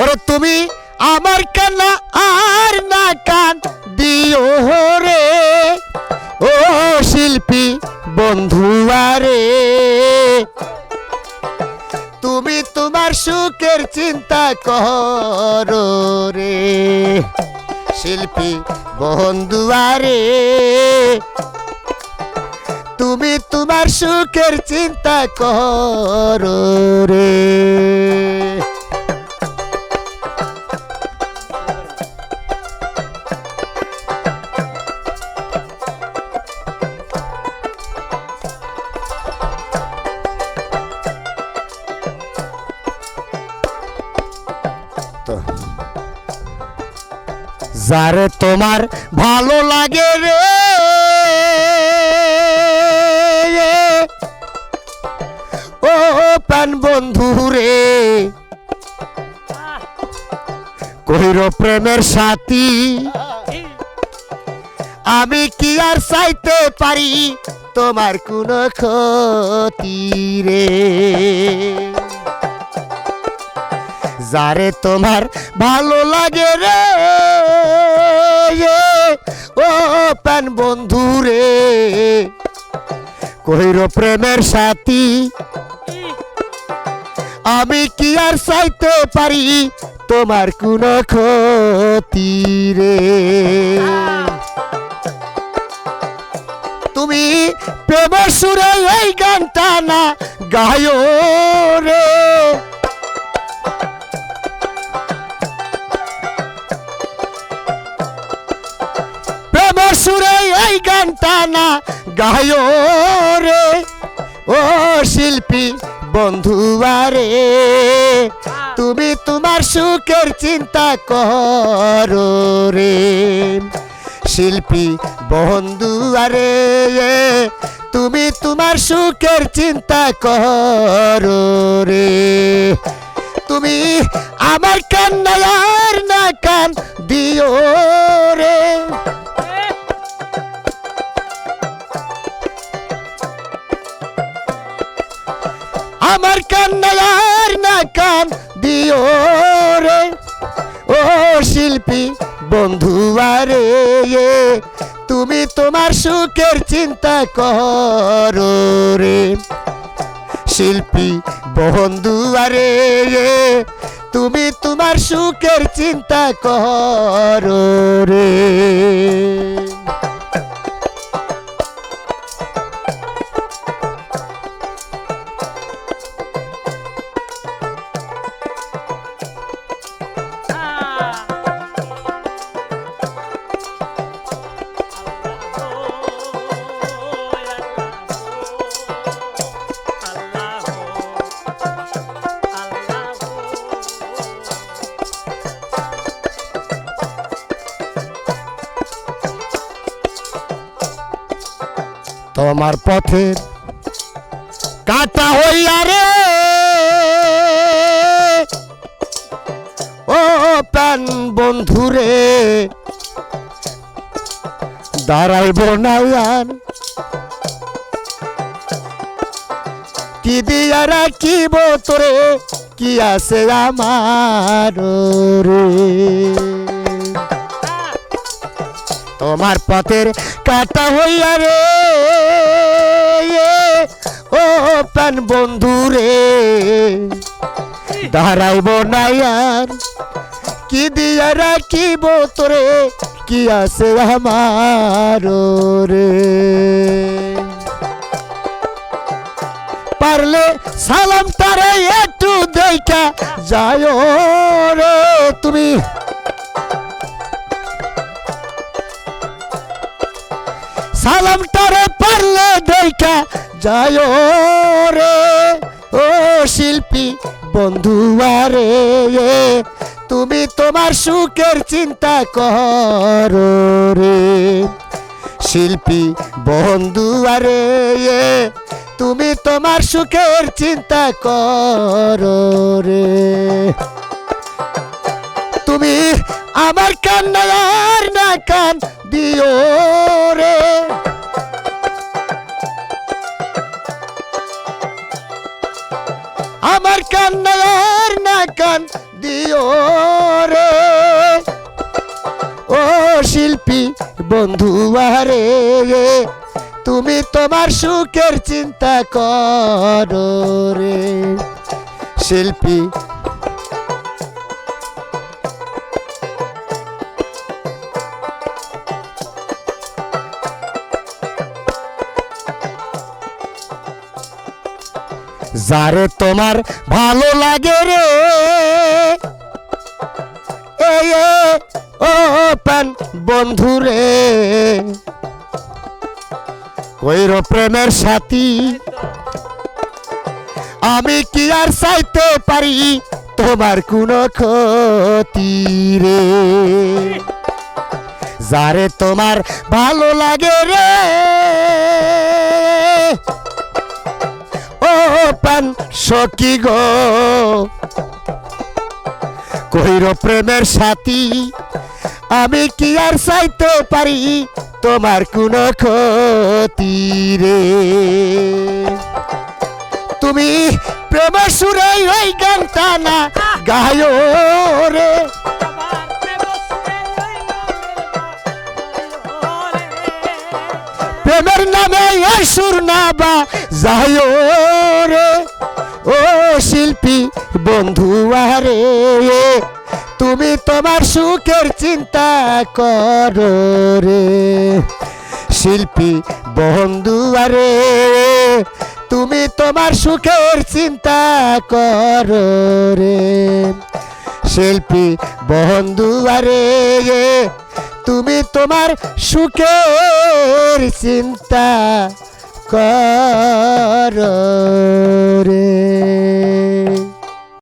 ওরে তুমি আমার কান্না আর না কান দিও রে। ও শিল্পী বন্ধুয়ারে তুমি তোমার সুখের চিন্তা করো রে। শিল্পী বন্ধুয়ারে তুমি তোমার সুখের চিন্তা করো রে। যারে তোমার ভালো লাগে রে। ও প্রাণ বন্ধু রে। কহির প্রেমের সাথী, আমি কি আর চাইতে পারি? তোমার কোন ক্ষতি রে। যারে তোমার ভালো লাগে রে। প্যান বন্ধু রে। কহির প্রেমের সাথী। আমি কি আর চাইতে পারি তোমার কোন ক্ষতি রে। তুমি প্রেমের সুরে এই গানটা না গায়ো রে। এই গানটা না গায়ো রে ও শিল্পী বন্ধুয়ারে তুমি তোমার সুখের চিন্তা করো রে। শিল্পী বন্ধু বন্ধুয়ারে তুমি তোমার সুখের চিন্তা করো রে। তুমি আমার কান্নার না কান দিও রে। আমার কান্নার না কান দিও রে। ও শিল্পী বন্ধুয়ারে তুমি তোমার সুখের চিন্তা করো রে। শিল্পী বন্ধুয়ারে তুমি তোমার সুখের চিন্তা করো রে। তোমার পথের কাটা হইয়া রে। ও প্যান বন্ধুরে দাঁড়াইব না আর কি দিয়া রাখিব তোরে, কি আছে আমার রে। তোমার পথের কাটা হইয়া রে। প্রাণ বন্ধু রে। দাঁড়াইব না আর, কি দিয়া রাখিব তোরে, কি আছে আমার রে। পারলে সালাম তারে একটু দেখা যায় রে তুমি। সালামটারে পারলে দেখা যায় রে ও শিল্পী, বন্ধু বন্ধুয়ারে তুমি তোমার সুখের চিন্তা করো রে। শিল্পী বন্ধুয়ারে তুমি তোমার সুখের চিন্তা করো রে। তুমি আমার কান্নার না কান দিও কান নায়ার না কান রে। ও শিল্পী বন্ধু আরে তুমি তোমার সুখের চিন্তা করো রে। শিল্পী যারে তোমার ভালো লাগে রে। ও প্যান বন্ধু রে। কইর প্রেমের সাথী, আমি কি আর চাইতে পারি তোমার কোনো ক্ষতি রে? যারে তোমার ভালো লাগে রে। প্রাণ সখী গো। কহির প্রেমের সাথী আমি কি আর চাইতে পারি তোমার কোন ক্ষতি রে? তুমি প্রেমের সুরে ওই গানটা না গায়ো রে। প্রেমের নামে সুর না বা রে। ও শিল্পী বন্ধু, আরে, তুমি তোমার সুখের চিন্তা করো রে। শিল্পী বন্ধু, আরে, তুমি তোমার সুখের চিন্তা করো রে। শিল্পী বন্ধু, আরে তুমি তোমার সুখের চিন্তা কর রে।